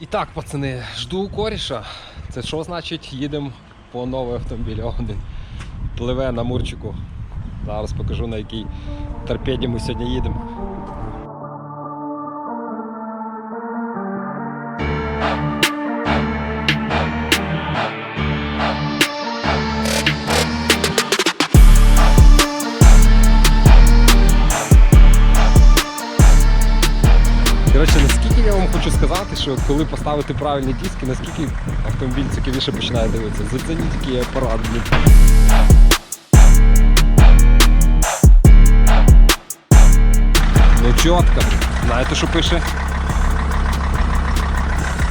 І так, пацани, жду коріша. Це що значить їдемо по новий автомобіль. Один пливе на мурчику. Зараз покажу на якій торпеді ми сьогодні їдемо. Сказати, що коли поставити правильні диски, наскільки автомобіль цікавіше починає дивитися. Зацініть такий апарат, блін. Ну чітко. Знаєте, що пише?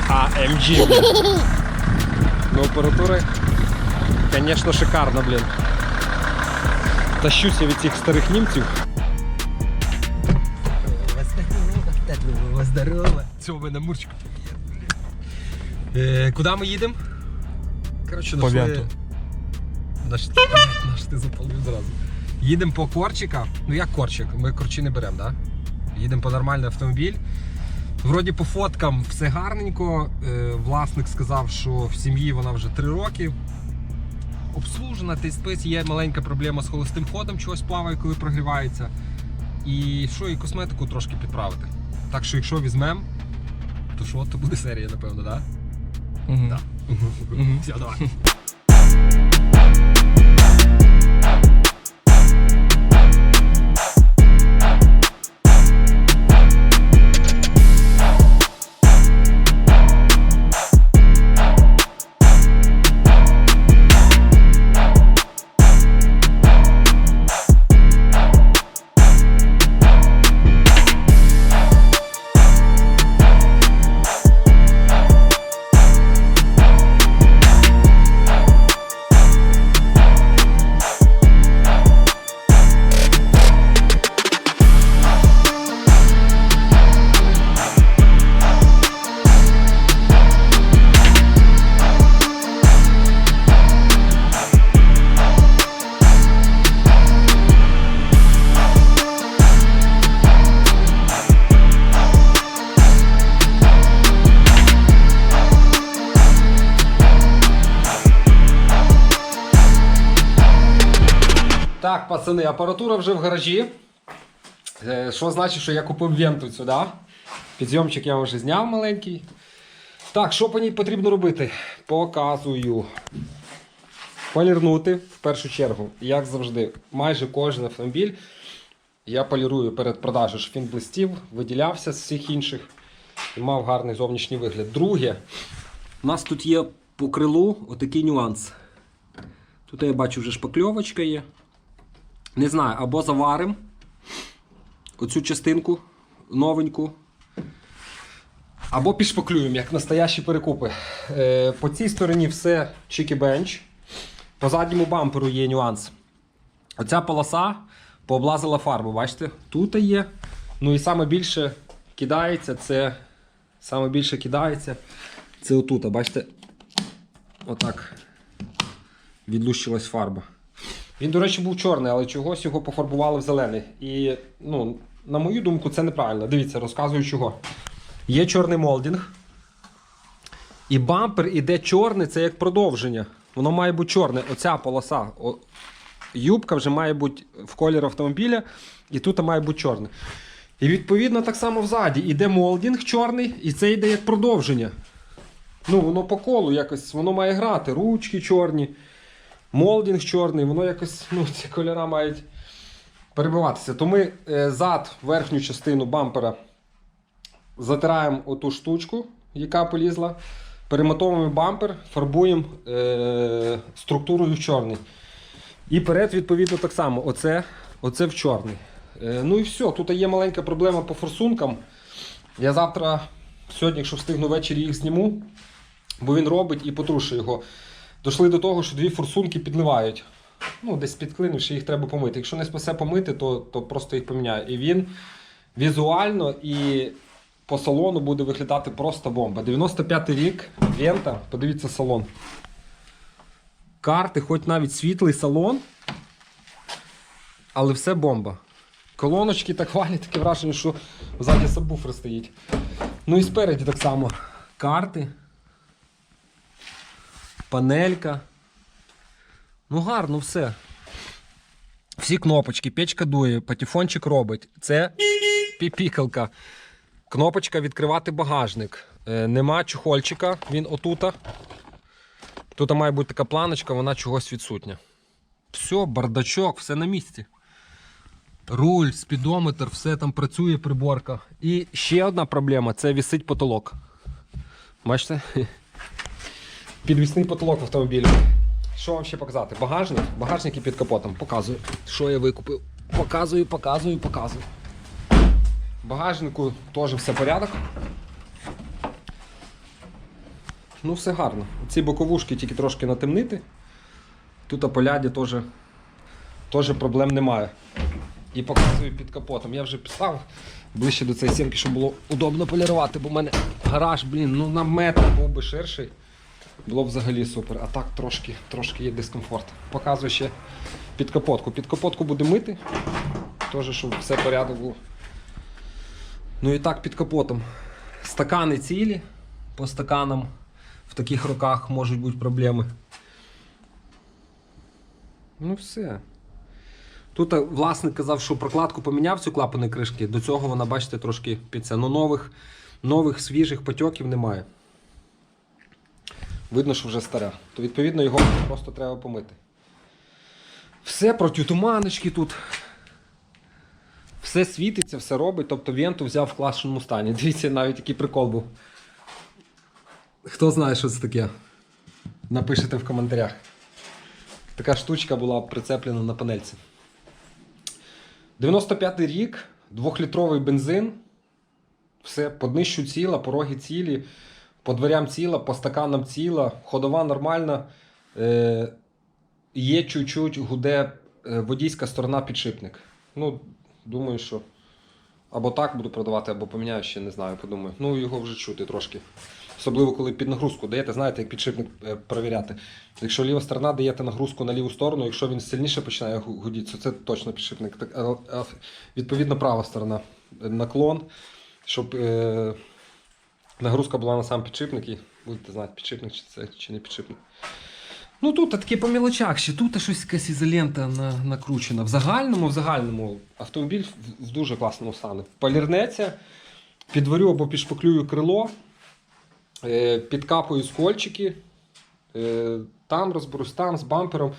AMG, блін. Ну, апаратура, звісно, шикарна, блін. Тащуся від цих старих німців. Здорово, здорово. Цього ми на мурчику. Е, куди ми їдемо? Коротше, По нашли- Наш, наш ти запалив зразу. Їдемо по корчика. Ну як корчик? Ми корчі не беремо, так? Да? Їдемо по нормальний автомобіль. Вроді по фоткам все гарненько. Е, власник сказав, що в сім'ї вона вже 3 роки. Обслужена, ти спис, є маленька проблема з холостим ходом, чогось плаває, коли прогрівається. І що, і косметику трошки підправити. Так що, якщо візьмемо, то що, то буде серія, напевно, так? Да? Все, давай. Пацани, апаратура вже в гаражі. Е, Що значить, що я купив венту сюди. Підйомчик я вже зняв маленький. Так, що по ній потрібно робити? Показую. Полірнути в першу чергу, як завжди, майже кожен автомобіль я полірую перед продажем, щоб він блистів, виділявся з всіх інших і мав гарний зовнішній вигляд. Друге, у нас тут є по крилу отакий нюанс. Тут я бачу вже шпакльовочка є. Не знаю, або заварим оцю частинку новеньку, або підшпаклюємо, як настоящі перекупи. Е, по цій стороні все чики-бенч. По задньому бамперу є нюанс. Оця полоса пооблазила фарбу, бачите? Тут є. Ну і саме більше кидається, це саме більше кидається. Це отут, бачите? Отак відлущилась фарба. Він, до речі, був чорний, але чогось його пофарбували в зелений. І, ну, на мою думку, це неправильно. Дивіться, розказую чого. Є чорний молдинг. І бампер іде чорний, це як продовження. Воно має бути чорне. Оця полоса. О, юбка вже має бути в колір автомобіля, і тут має бути чорне. І відповідно так само взаді. Іде молдинг чорний, і це йде як продовження. Ну, воно по колу якось, воно має грати. Ручки чорні, молдинг чорний, воно якось, ну, ці кольори мають перебиватися. То ми е, зад, верхню частину бампера затираємо оту штучку, яка полізла. Перемотовуємо бампер, фарбуємо е, структурою в чорний. І перед, відповідно, так само. Оце, оце в чорний. Е, ну і все. Тут є маленька проблема по форсункам. Я завтра, сьогодні, якщо встигну ввечері, їх зніму, бо він робить і потрушу його. Дошли до того, що дві форсунки підливають. Ну, десь підклинивши, їх треба помити. Якщо не спасе помити, то, то просто їх поміняю. І він візуально і по салону буде виглядати просто бомба. 95-й рік, Вента, подивіться салон. Карти, хоч навіть світлий салон, але все бомба. Колоночки так валять, таке враження, що ззаді сабвуфер стоїть. Ну і спереді так само. карти. Панелька. Ну, гарно все. Всі кнопочки, печка дує, патефончик робить. Це піпікалка. Кнопочка відкривати багажник. Е, нема чухольчика, він отута. Тут має бути така планочка, вона чогось відсутня. Все, бардачок, все на місці. Руль, спідометр, все там працює, приборка. І ще одна проблема це вісить потолок. Бачите? Підвісний потолок в автомобілі. Що вам ще показати? Багажник. Багажник і під капотом. Показую. Що я викупив. Показую, показую, показую. Багажнику теж все порядок. Ну, все гарно. Ці боковушки тільки трошки натемнити. Тут поляді теж, теж проблем немає. І показую під капотом. Я вже писав ближче до цієї сімки, щоб було удобно полірувати, бо в мене гараж, блін, ну на метр був би ширший. Було б взагалі супер. А так трошки, трошки є дискомфорт. Показую ще під капотку. Під капотку буде мити. Теж, щоб все порядок було. Ну і так під капотом. Стакани цілі. По стаканам в таких роках можуть бути проблеми. Ну все. Тут е, власник казав, що прокладку поміняв цю клапаної кришки. До цього вона, бачите, трошки під це. Ну нових, нових свіжих потьоків немає. Видно, що вже стара. То відповідно його просто треба помити. Все протитуманочки тут. Все світиться, все робить. Тобто венту взяв в класному стані. Дивіться, навіть який прикол був. Хто знає, що це таке? Напишите в коментарях. Така штучка була прицеплена на панельці. 95-й рік, 2-літровий бензин. Все, по ціла, пороги цілі, по дверям ціла, по стаканам ціла, ходова нормальна. Е, є чуть-чуть гуде е, водійська сторона підшипник. Ну, думаю, що або так буду продавати, або поміняю ще, не знаю, подумаю. Ну, його вже чути трошки. Особливо, коли під нагрузку даєте, знаєте, як підшипник е, перевіряти. Якщо ліва сторона даєте нагрузку на ліву сторону, якщо він сильніше починає гудіти, то це точно підшипник. Так, відповідно, права сторона. Наклон, щоб е, нагрузка була на сам підшипник і будете знати, підшипник чи це чи не підшипник. Ну тут такі по мілочах ще, тут щось якась ізолента на, накручена. В загальному, в загальному автомобіль в, в дуже класному стані. Полірнеться, підварю або підшпаклюю крило, е, підкапую скольчики, е, там розберусь, там з бампером.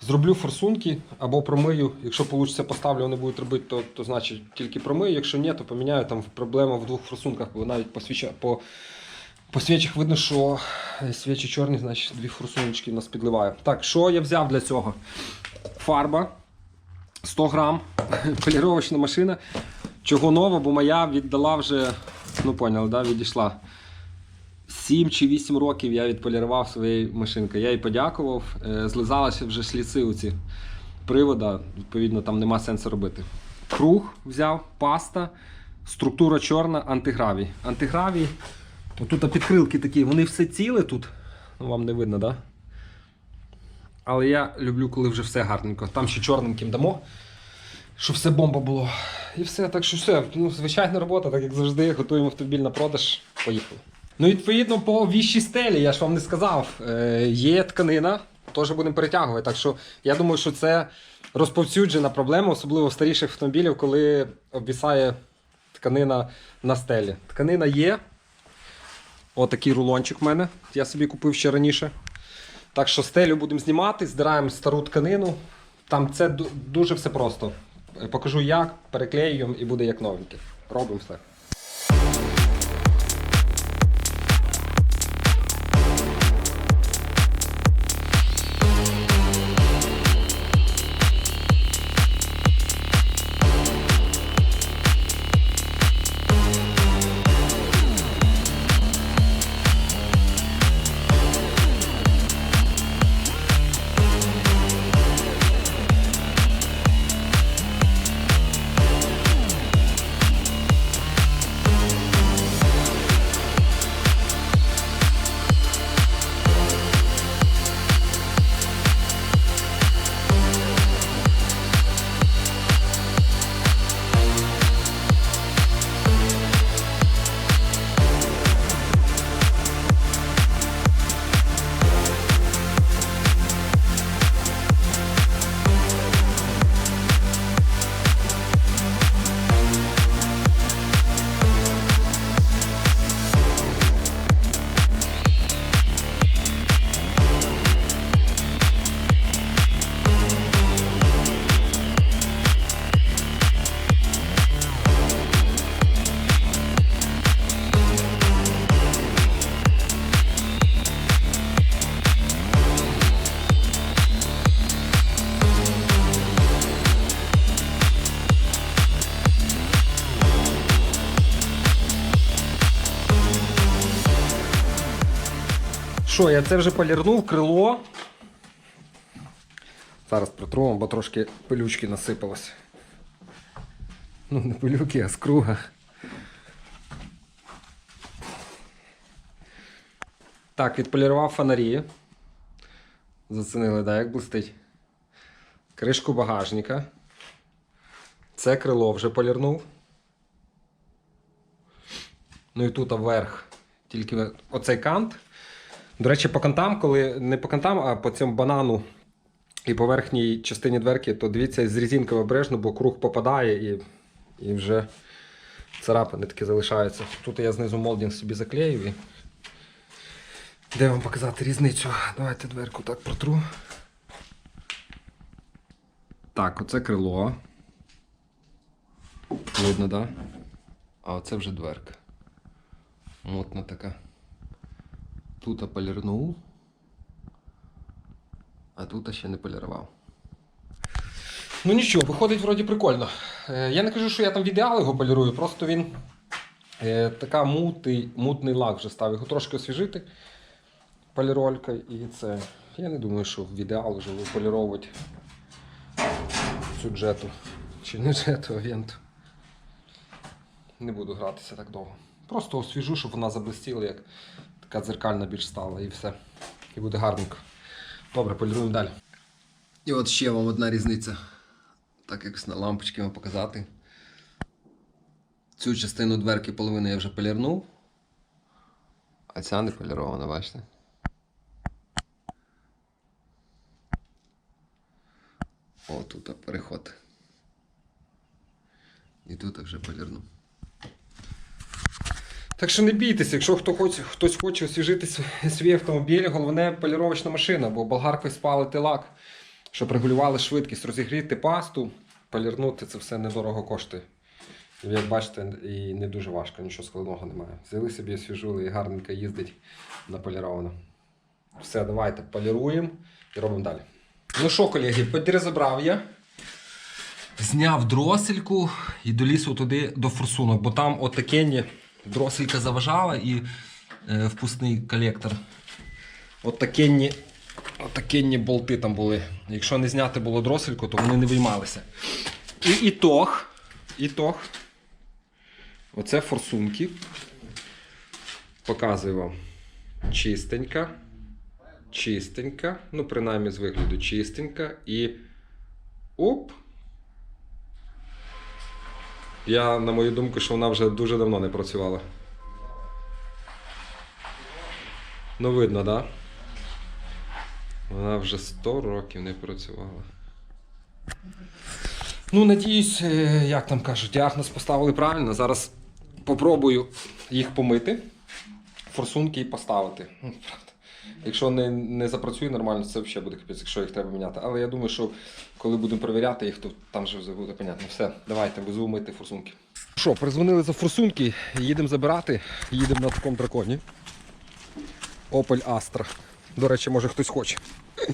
Зроблю форсунки або промию. Якщо вийде, поставлю, вони будуть робити, то, то значить тільки промию. Якщо ні, то поміняю. Там проблема в двох форсунках, бо навіть по, свіча, по, по свічах видно, що е, свічі чорні, значить дві форсуночки нас підливаю. Так, що я взяв для цього? Фарба 100 грам, поліровочна машина. Чого нова, бо моя віддала вже, ну поняли, да, відійшла. 7 чи 8 років я відполірував своєї машинки. Я їй подякував. Е, Злизалися вже шліци у ці привода, відповідно, там нема сенсу робити. Круг взяв, паста, структура чорна, антигравій. Антигравій, отут підкрилки такі, вони все ціле тут. Ну, вам не видно, так? Да? Але я люблю, коли вже все гарненько. Там ще чорненьким дамо, щоб все бомба було. І все, так що все. Ну, звичайна робота, так як завжди, готуємо автомобіль на продаж. Поїхали. Ну, відповідно, по віщій стелі, я ж вам не сказав, е, є тканина, теж будемо перетягувати. Так що я думаю, що це розповсюджена проблема, особливо в старіших автомобілів, коли обвісає тканина на стелі. Тканина є. Отакий рулончик в мене. Я собі купив ще раніше. Так що стелю будемо знімати, здираємо стару тканину. Там це дуже все просто. Е, Покажу як, переклеюємо і буде як новеньке. Робимо все. Що, я це вже полірнув, крило. Зараз протру, бо трошки пилючки насипалось. Ну, не пилюки, а скруга. Так, відполірував фонарі. Зацінили, да, як блистить. Кришку багажника. Це крило вже полірнув. Ну і тут вверх. Тільки оцей кант. До речі, по кантам, коли не по кантам, а по цьому банану і по верхній частині дверки, то дивіться з резинкою обережно, бо круг попадає і, і вже царапини такі залишаються. Тут я знизу молдінг собі заклеїв. І... Де вам показати різницю? Давайте дверку так протру. Так, оце крило. Видно, так? Да? А оце вже дверка. Мотна така. Тут полірнув. А тут ще не полірував. Ну нічого, виходить вроді прикольно. Е, я не кажу, що я там в ідеал його полірую, просто він е, така мутий, мутний лак вже став. Його трошки освіжити поліролькою і це. Я не думаю, що в ідеал вже поліровувати цю джету. Чи не джету, а венту. Не буду гратися так довго. Просто освіжу, щоб вона заблистіла, як така дзеркальна більш стала, і все. І буде гарненько. Добре, поліруємо далі. І от ще вам одна різниця. Так якось на лампочки вам показати. Цю частину дверки половину я вже полірнув. А ця не полірована, бачите? О, тут переход. І тут вже полірнув. Так що не бійтеся, якщо хто хоче, хтось хоче освіжити свій автомобіль, головне поліровочна машина, бо болгаркою спалити лак, щоб регулювали швидкість, розігріти пасту, полірнути це все недорого коштує. Як бачите, і не дуже важко, нічого складного немає. Взяли собі освіжили і гарненько їздить наполіровано. Все, давайте поліруємо і робимо далі. Ну що, колеги, підрозібрав я. Зняв дросельку і до туди до форсунок, бо там отакенні дроселька заважала і е, впускний колектор. Отакенні, отакенні болти там були. Якщо не зняти було дросельку, то вони не виймалися. І ітог. Ітог. Оце форсунки. Показую вам. Чистенька. Чистенька. Ну, принаймні з вигляду чистенька. І. Оп! Я, на мою думку, що вона вже дуже давно не працювала. Ну, видно, так? Да? Вона вже 100 років не працювала. Ну, надіюсь, е, як там кажуть, діагноз поставили правильно. Зараз попробую їх помити, форсунки і поставити. Якщо не, не запрацює нормально, це взагалі буде капець, якщо їх треба міняти. Але я думаю, що коли будемо перевіряти їх, то там вже буде понятно. Все, давайте, везу мити форсунки. Що, призвонили за форсунки, їдемо забирати, їдемо на такому драконі. Opel Astra. До речі, може хтось хоче.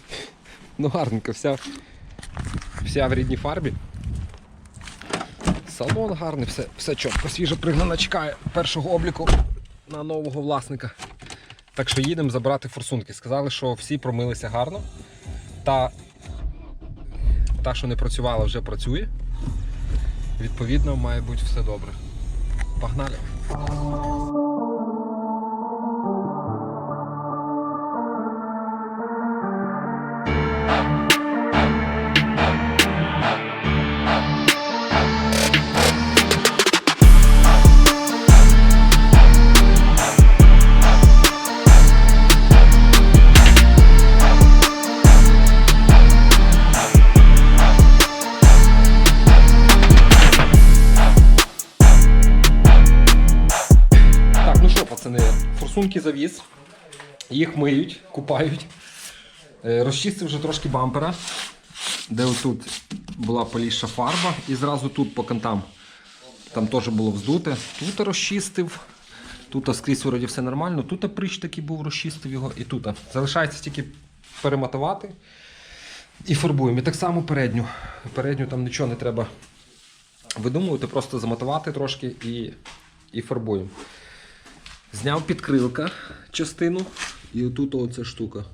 Ну гарненько, вся, вся в рідній фарбі. Салон гарний, все, все чітко, свіжа пригнана чекає першого обліку на нового власника. Так що їдемо забирати форсунки. Сказали, що всі промилися гарно. Та, та що не працювала, вже працює. Відповідно, має бути все добре. Погнали! Їх миють, купають. Е, Розчистив вже трошки бампера, де отут була поліша фарба, і зразу тут по кантам. Там теж було вздуте. Тут розчистив. Тут скрізь вроді все нормально. Тут прищ такий був, розчистив його і тут. Залишається тільки перематувати і фарбуємо. І так само передню. Передню там нічого не треба видумувати, просто замотувати трошки і, і фарбуємо. Зняв підкрилка частину І отут оця штука.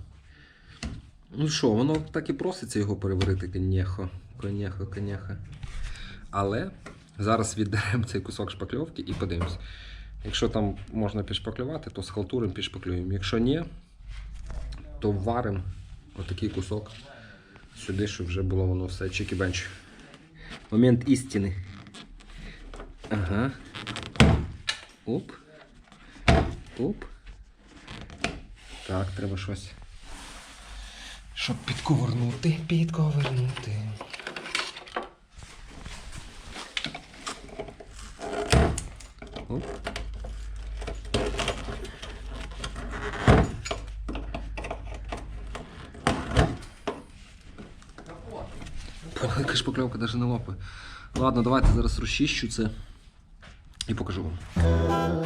Ну що, воно так і проситься його переварити, конєхо. Конєхо, конєхо. Але зараз віддеремо цей кусок шпакльовки і подивимось. Якщо там можна підшпаклювати, то з халтуром підшпаклюємо. Якщо ні, то варимо отакий кусок сюди, щоб вже було воно все чики-бенч. Момент істини. Ага. Оп. Оп. Так, треба щось. Щоб підковернути, підковернути. Оп. Яка шпакльовка навіть не лопає. Ладно, давайте зараз розчищу це і покажу вам.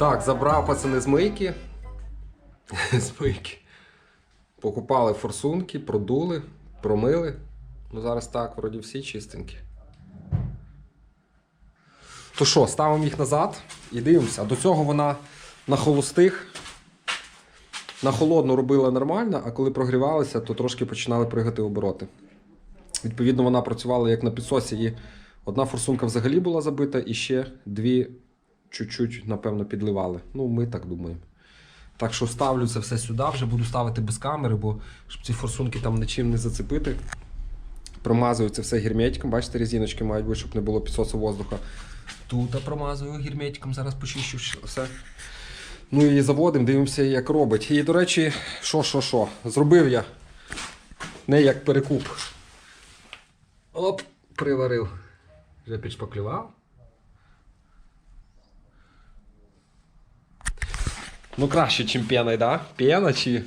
Так, забрав пацани з мийки. з мийки. Покупали форсунки, продули, промили. Ну зараз так, вроді всі чистенькі. То що, ставимо їх назад і дивимося. До цього вона на холостих, на холодну робила нормально, а коли прогрівалися, то трошки починали пригати обороти. Відповідно, вона працювала як на підсосі, і одна форсунка взагалі була забита, і ще дві чуть-чуть, напевно, підливали. Ну, ми так думаємо. Так що ставлю це все сюди, вже буду ставити без камери, бо щоб ці форсунки там нічим не зацепити. Промазую це все герметиком. Бачите, резиночки мають бути, щоб не було підсосу воздуха. Тут промазую герметиком, зараз почищу все. Ну і заводимо, дивимося, як робить. І, до речі, що, що, що, зробив я не як перекуп. Оп, приварив. Вже підшпаклював. Ну, краще, ніж пена, да? Пена чи,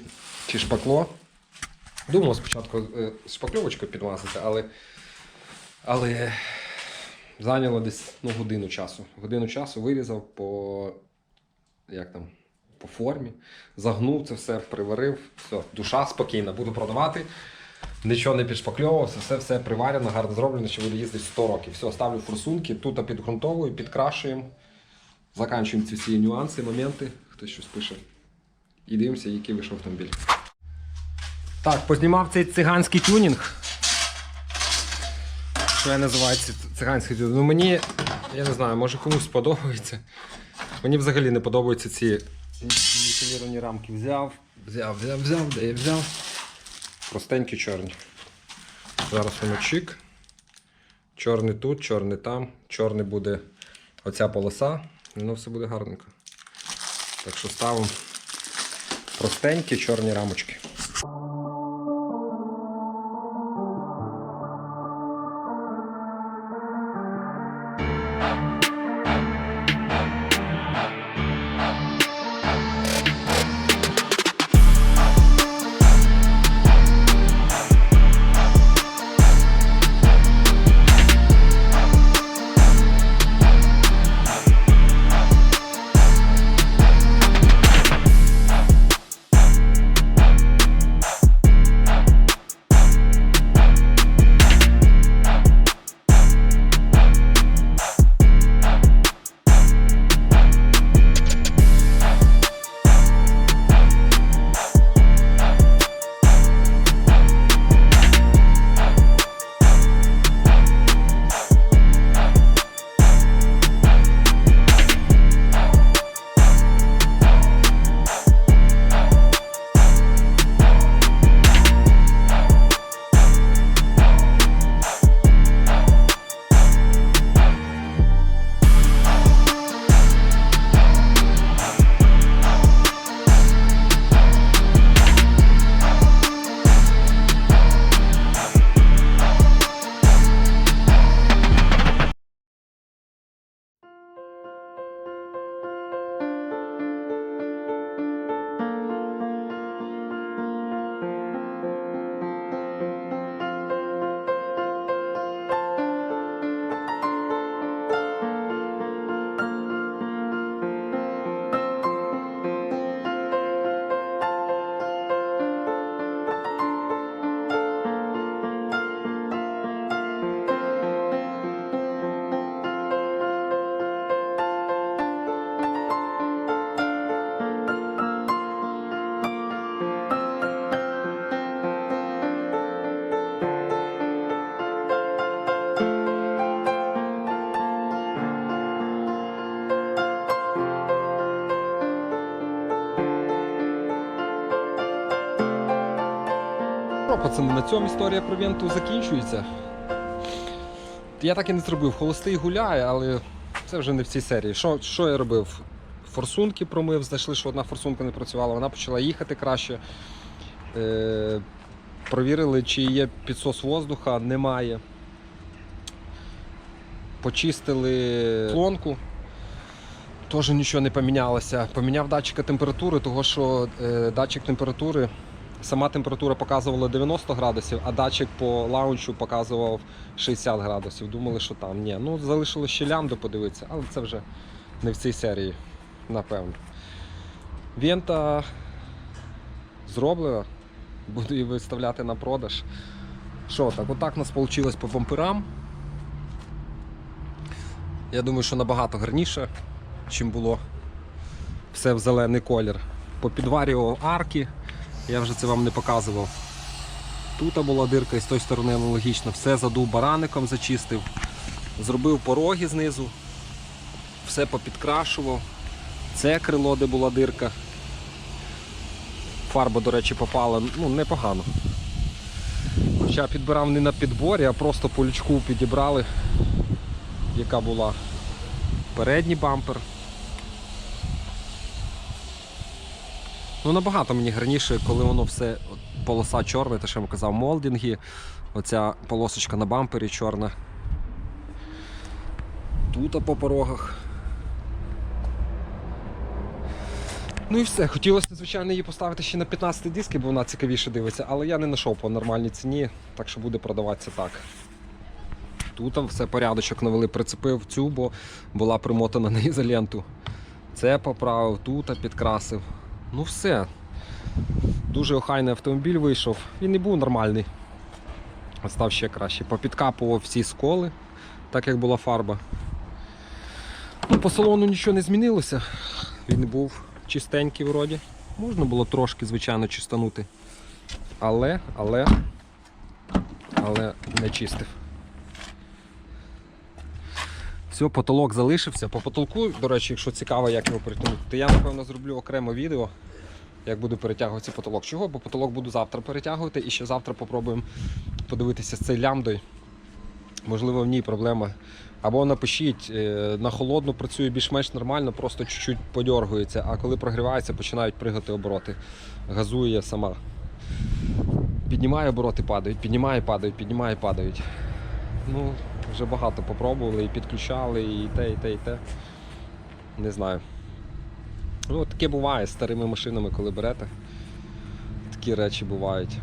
чи шпакло. Думав спочатку е, шпакльовочкою підмазати, але, але зайняло десь ну, годину часу. Годину часу вирізав по, як там, по формі, загнув це все, приварив, все, душа спокійна, буду продавати. Нічого не підшпакльовувався, все все приварено, гарно зроблено, що буду їздити 100 років. Все, ставлю форсунки, тут підґрунтовую, підкрашуємо. Заканчуємо ці всі нюанси, моменти. Хтось щось пише. І дивимося, який вийшов автомобіль. Так, познімав цей циганський тюнінг. Що я називаю циганський тюнінг? Ну мені, я не знаю, може комусь подобається. Мені взагалі не подобаються ці нікеліровані рамки. Взяв, взяв, взяв, взяв, де я взяв. Простенькі чорні. Зараз воно чик. Чорний тут, чорний там. Чорний буде оця полоса. Воно все буде гарненько. Так що ставимо простенькі чорні рамочки. Пацани, на цьому історія про Венту закінчується. Я так і не зробив. Холостий гуляє, але це вже не в цій серії. Що, що я робив? Форсунки промив, знайшли, що одна форсунка не працювала, вона почала їхати краще. Е, провірили, чи є підсос воздуха, немає. Почистили плонку. Теж нічого не помінялося. Поміняв датчика температури, того що е, датчик температури, сама температура показувала 90 градусів, а датчик по лаунчу показував 60 градусів. Думали, що там ні. Ну, залишилось ще лямду подивитися, але це вже не в цій серії, напевно. Вента зроблена. Буду її виставляти на продаж. Що так, отак у нас вийшло по бамперам. Я думаю, що набагато гарніше, чим було все в зелений колір. Попідварював арки, я вже це вам не показував. Тут була дирка і з тої сторони аналогічно. Все задув бараником, зачистив, зробив пороги знизу, все попідкрашував. Це крило, де була дирка. Фарба, до речі, попала ну, непогано. Хоча підбирав не на підборі, а просто по лючку підібрали, яка була передній бампер. Ну, набагато мені гарніше, коли воно все полоса чорна, те, що я вам казав, молдинги. Оця полосочка на бампері чорна. Тут по порогах. Ну і все. Хотілося, звичайно, її поставити ще на 15 диски, бо вона цікавіше дивиться, але я не знайшов по нормальній ціні, так що буде продаватися так. Тут все порядочок навели, прицепив цю, бо була примотана на ізоленту. Це поправив, тут підкрасив. Ну все. Дуже охайний автомобіль вийшов. Він не був нормальний. Став ще краще. Попідкапував всі сколи, так як була фарба. Ну, по салону нічого не змінилося. Він був чистенький вроді. Можна було трошки, звичайно, чистанути. Але, але, але не чистив. Все, потолок залишився. По потолку, до речі, якщо цікаво, як його перетягнути, то я напевно зроблю окремо відео, як буду перетягувати цей потолок. Чого? Бо потолок буду завтра перетягувати і ще завтра попробуємо подивитися з цей лямдою. Можливо, в ній проблема. Або напишіть, е, на холодну працює більш-менш нормально, просто чуть-чуть подьоргується, а коли прогрівається, починають пригати обороти. Газує сама. Піднімає обороти, падають, піднімає, падають, піднімає, падають. Ну, вже багато попробували і підключали, і те, і те, і те. Не знаю. Ну, таке буває з старими машинами, коли берете. Такі речі бувають.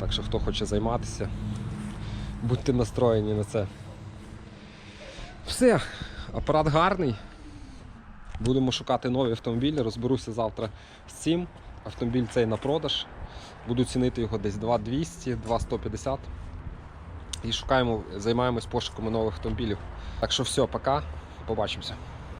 Так що хто хоче займатися, будьте настроєні на це. Все, апарат гарний. Будемо шукати нові автомобілі. Розберуся завтра з цим. Автомобіль цей на продаж. Буду цінити його десь 2200, 2150. І шукаємо, займаємось пошуками нових автомобілів. Так що все, пока, побачимося.